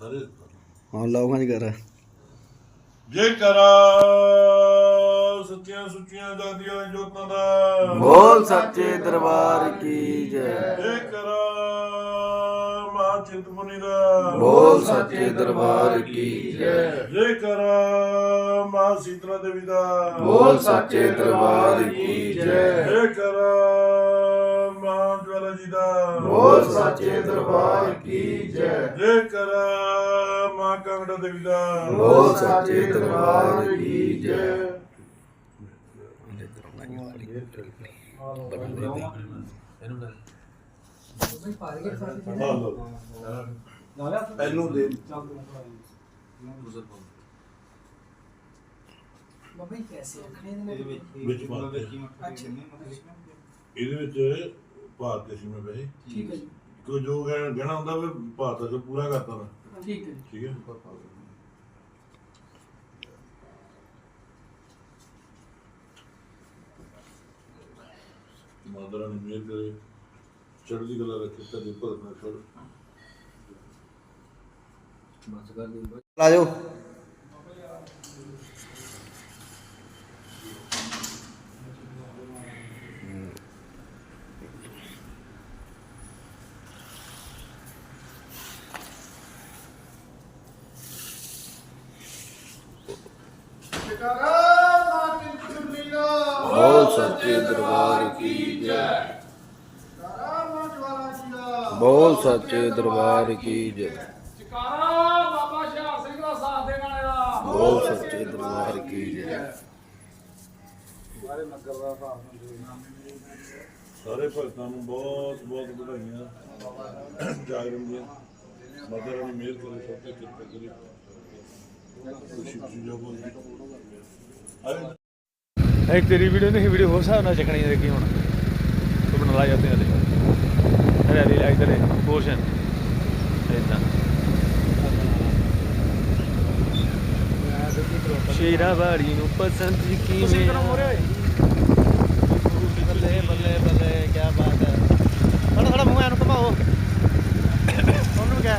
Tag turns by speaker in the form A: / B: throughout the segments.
A: ਸਾਰੇ
B: ਹਾਂ ਲਾਓ ਖਾਂ ਕਰ
A: ਜੇ ਕਰਾ ਸੱਚੀਆਂ ਸੁੱਚੀਆਂ ਦਾਦੀਆਂ ਜੋਤਾਂ ਦਾ।
B: ਬੋਲ ਸੱਚੇ ਦਰਬਾਰ ਕੀ ਜੈ।
A: ਜੇ ਕਰਾ ਮਾਂ ਚਿੰਤਪੁਰਨੀ ਦਾ।
B: ਬੋਲ ਸੱਚੇ ਦਰਬਾਰ ਕੀ ਜੈ।
A: ਜੇ ਕਰਾ ਮਾਂ ਸੀਤਲਾ ਦੇਵੀ ਦਾ।
B: ਬੋਲ ਸੱਚੇ ਦਰਬਾਰ ਕੀ ਜੈ।
A: ਜੇ ਕਰਾ ਜੀ ਦਾ।
B: ਬੋਲ ਸੱਚੇ ਦਰਬਾਰ ਕੀ ਜੈ।
A: ਜੇ ਕਰਾ ਮਾਂ ਕਾਂਗੜਾ ਦੇਵੀ ਦਾ।
B: ਬੋਲ ਸੱਚੇ ਦਰਬਾਰ ਕੀ ਜੈ।
A: ਇਹਨੂੰ ਦੇ।
C: ਬਾਬਾ ਜੀ ਪੈਸੇ ਰੱਖਣੇ ਨੇ
A: ਵਿੱਚ ਦੇ
C: ਅੱਛਾ
A: ਇਹਦੇ ਵਿੱਚ ਭਾਰਤ ਦੇ ਸੀਮੇ ਪਏ
C: ਠੀਕ ਹੈ ਜੀ।
A: ਕੋਈ ਜੋ ਗਹਿਣਾ ਗਹਿਣਾ ਹੁੰਦਾ ਵੀ ਭਾਰਤ ਦਾ ਪੂਰਾ ਕਰਤਾ ਨਾ
C: ਠੀਕ ਹੈ
A: ਠੀਕ ਹੈ। ਮਾਦਰਾ ਨੇ ਮੇਰ ਕਰੇ। ਚੜ੍ਹਦੀ ਕਲਾ ਰੱਖੇ ਤੇ ਭਗਤ ਨਾ ਛੋੜ
B: ਆ ਜਾਓ ਬੋਲ ਸੱਚੇ ਦਰਬਾਰ ਕੀ ਜੈ। ਬੋਲ ਸੱਚੇ ਦਰਬਾਰ ਕੀ ਜੈ।
C: ਜਕਾਰਾ ਬਾਬਾ ਸ਼ਾਹ ਸਿੰਘ ਦਾ ਸਾਥ ਦੇਣ ਵਾਲੇ ਦਾ।
B: ਬੋਲ ਸੱਚੇ ਦਰਬਾਰ ਕੀ ਜੈ।
A: ਸਾਰੇ ਭਗਤਾਂ ਨੂੰ ਬਹੁਤ ਬਹੁਤ ਵਧਾਈਆਂ। ਜਾਗਰਣ ਦੀਆਂ। ਮਾਦਰਾ ਨੇ ਮੇਰ ਕਰੇ ਸਭ ਤੇ ਕਿਰਪਾ ਕਰੇ। ਖੁਸ਼ੀ ਜੋ ਅਰੇ
D: ਇੱਕ ਤੇਰੀ ਵੀਡੀਓ ਨਹੀਂ, ਵੀਡੀਓ ਹੋਰ ਹਿਸਾਬ ਨਾਲ ਚੱਕਣੀ ਹੈ ਕਿ ਹੁਣ। ਤੂੰ ਬਣਾ ਲਾ ਜਾਂਦੇ ਹਲੇ ਅਰੇ ਅਰੇ ਲਾਈਕ ਕਰੇ ਪੋਰਸ਼ਨ ਇਦਾਂ ਸ਼ੇਰਾ ਵਾੜੀ ਨੂੰ ਪਸੰਦ ਕਿਵੇਂ ਬੱਲੇ ਬੱਲੇ ਬੱਲੇ ਕੀ ਬਾਤ ਹੈ। ਥੋੜਾ ਥੋੜਾ ਮੂੰਹ ਐਨੂੰ ਘਮਾਓ। ਉਹਨੂੰ ਕਿਆ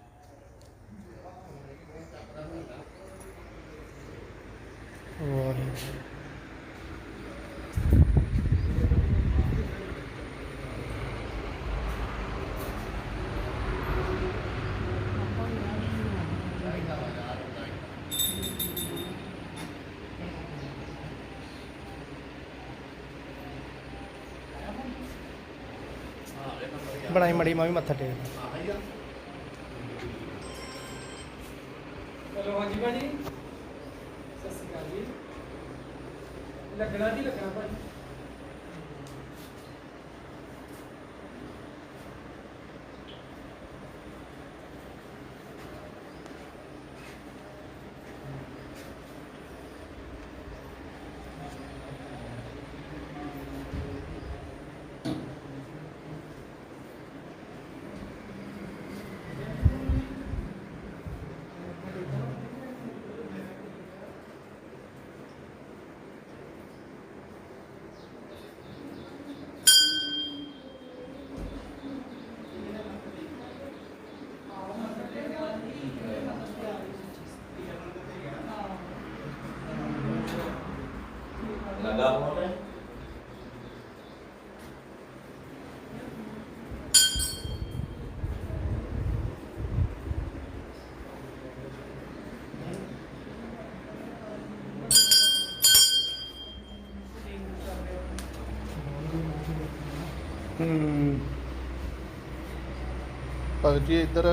E: ਬਣਾਈ ਮੜੀ ਮੈਂ ਵੀ ਮੱਥਾ ਟੇਕ
C: ਚਲੋ ਹਾਂਜੀ ਭਾਜੀ ਸਤਿ ਸ਼੍ਰੀ ਅਕਾਲ ਜੀ ਲੱਗਣਾ ਨਹੀਂ ਲੱਗਣਾ ਭਾਜੀ।
E: ਹੂੰ। ਭਗਤ ਜੀ ਇੱਧਰ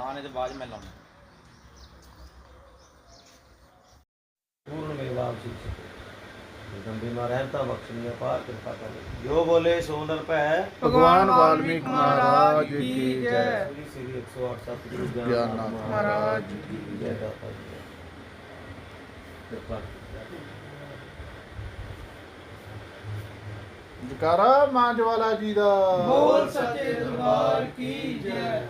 B: ਲਾਣੇ ਤੇ ਬਾਅਦ ਮੈਂ ਲਾਉਣਾ।
F: ਪੂਰਨ ਮੇਵਾ ਬਖਸ਼ੀ ਗੰਦੀ ਮਾ ਰਹਿਮਤਾ ਬਖਸ਼ਣੀਆਂ ਪਾਰ ਕਿਰਪਾ ਕਰ ਜੋ ਬੋਲੇ ਸੋ ਨਰ ਭੈ।
E: ਭਗਵਾਨ ਵਾਲਮੀਕ ਮਹਾਰਾਜ ਕੀ ਜੈ।
F: ਸ੍ਰੀ ਸ੍ਰੀ 108 ਸਤਿਗੁਰੂ
E: ਗਿਆਨਨਾਥ ਮਹਾਰਾਜ
F: ਕੀ ਜੈ। ਦਾਤਾ ਜੀ। ਕਿਰਪਾ।
E: ਜਕਾਰਾ ਮਾਂਜਵਾਲਾ ਜੀ ਦਾ।
C: ਬੋਲ ਸੱਚੇ ਦਰਬਾਰ ਕੀ ਜੈ।